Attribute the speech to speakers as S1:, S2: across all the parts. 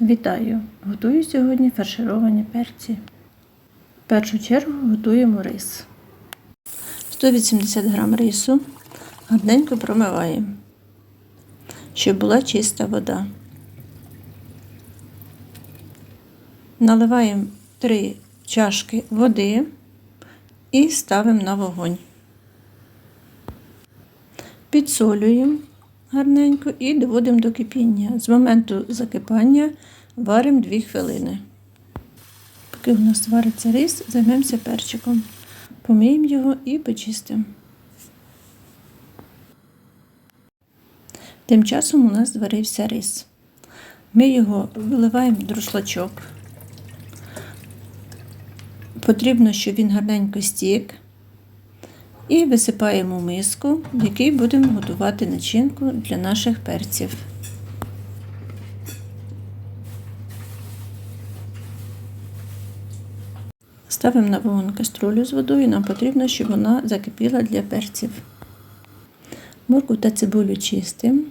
S1: Вітаю! Готую сьогодні фаршировані перці. В першу чергу готуємо рис. 180 г рису гарненько промиваємо, щоб була чиста вода. Наливаємо 3 чашки води і ставимо на вогонь. Підсолюємо гарненько і доводимо до кипіння. З моменту закипання варимо 2 хвилини. Поки у нас вариться рис, займемося перчиком. Помиємо його і почистимо. Тим часом у нас зварився рис. Ми його виливаємо в друшлачок. Потрібно, щоб він гарненько стік. І висипаємо миску, в якій будемо готувати начинку для наших перців. Ставимо на вогонь каструлю з водою, нам потрібно, щоб вона закипіла для перців. Морку та цибулю чистимо.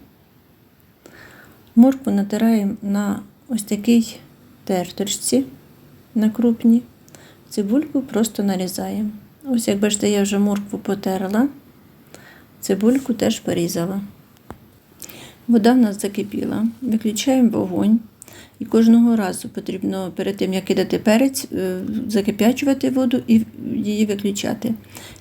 S1: Моркву натираємо на ось такій терточці на крупні. Цибульку просто нарізаємо. Ось, як бачите, я вже моркву потерла, цибульку теж порізала. Вода в нас закипіла. Виключаємо вогонь. І кожного разу потрібно перед тим, як кидати перець, е, закип'ячувати воду і її виключати.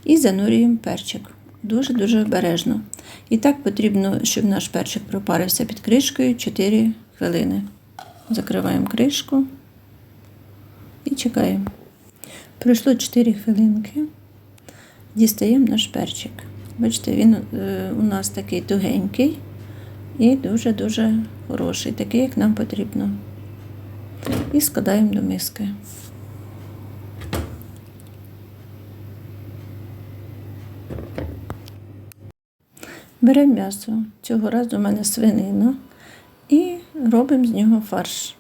S1: І занурюємо перчик. Дуже-дуже обережно. І так потрібно, щоб наш перчик пропарився під кришкою 4 хвилини. Закриваємо кришку і чекаємо. Пройшло 4 хвилинки. Дістаємо наш перчик. Бачите, він е, у нас такий тугенький і дуже-дуже хороший, такий, як нам потрібно. І складаємо до миски. Беремо м'ясо. Цього разу у мене свинина і робимо з нього фарш.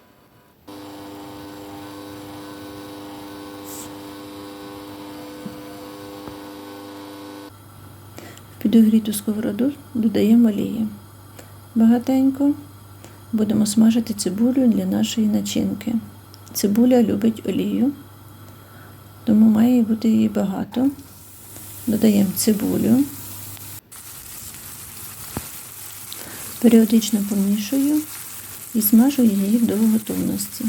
S1: Підогріту сковороду додаємо олії. Багатенько будемо смажити цибулю для нашої начинки. Цибуля любить олію, тому має бути її багато. Додаємо цибулю. Періодично помішую і смажу її до готовності.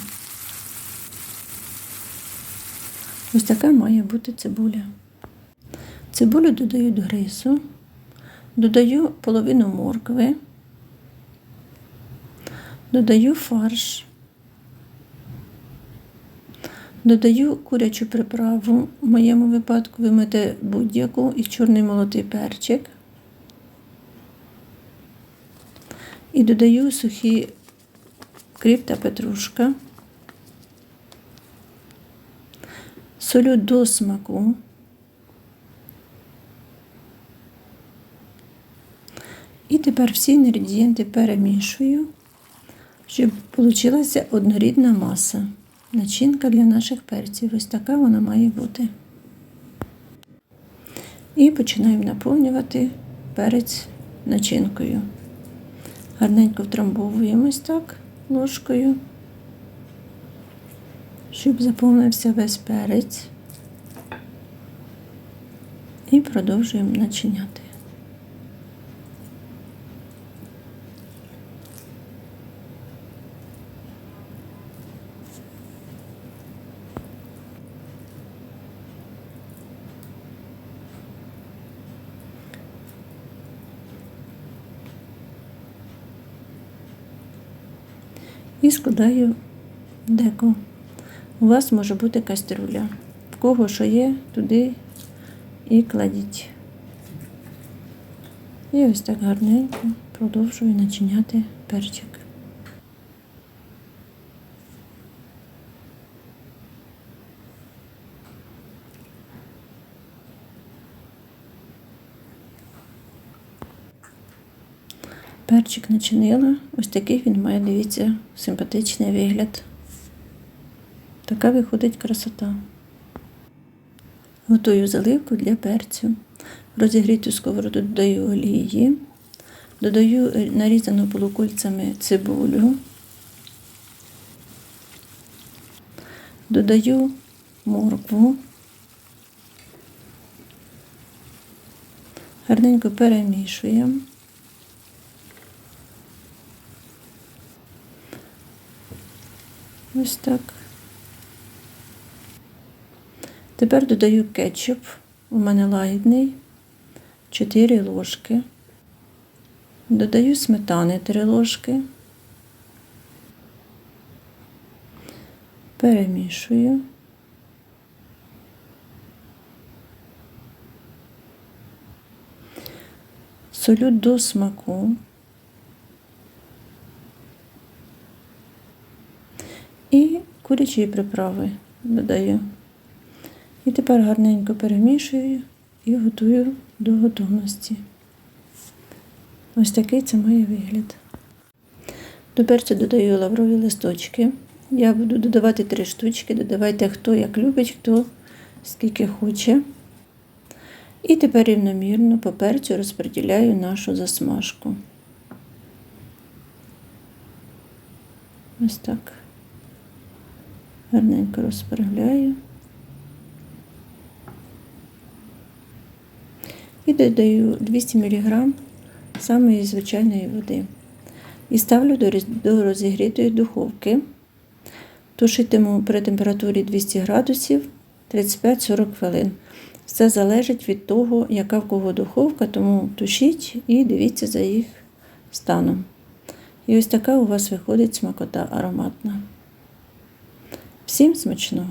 S1: Ось така має бути цибуля. Цибулю додаю до рису, додаю половину моркви, додаю фарш, додаю курячу приправу, в моєму випадку вимите будь-яку і чорний молотий перчик. І додаю сухі кріп та петрушка, солю до смаку. І тепер всі інгредієнти перемішую, щоб вийшла однорідна маса. Начинка для наших перців. Ось така вона має бути. І починаємо наповнювати перець начинкою. Гарненько втрамбовуємо ось так ложкою, щоб заповнився весь перець. І продовжуємо начиняти. І складаю деко. У вас може бути кастрюля. В кого що є, туди і кладіть. І ось так гарненько продовжую начиняти перчик. Перчик начинила. Ось такий він має, дивіться, симпатичний вигляд. Така виходить красота. Готую заливку для перцю. Розігріту сковороду додаю олії, додаю нарізану полукольцями цибулю, Додаю моркву. Гарненько перемішуємо. Ось так. Тепер додаю кетчуп. У мене лагідний. 4 ложки. Додаю сметани 3 ложки. Перемішую. Солю до смаку. І курячі приправи додаю. І тепер гарненько перемішую і готую до готовності. Ось такий це має вигляд. До перцю додаю лаврові листочки. Я буду додавати три штучки. Додавайте хто як любить, хто скільки хоче. І тепер рівномірно по перцю розподіляю нашу засмажку. Ось так. Гарненько розправляю. І додаю 200 мг самої звичайної води. І ставлю до розігрітої духовки. Тушитиму при температурі 200 градусів 35-40 хвилин. Все залежить від того, яка в кого духовка, тому тушіть і дивіться за їх станом. І ось така у вас виходить смакота ароматна. Всім смачного!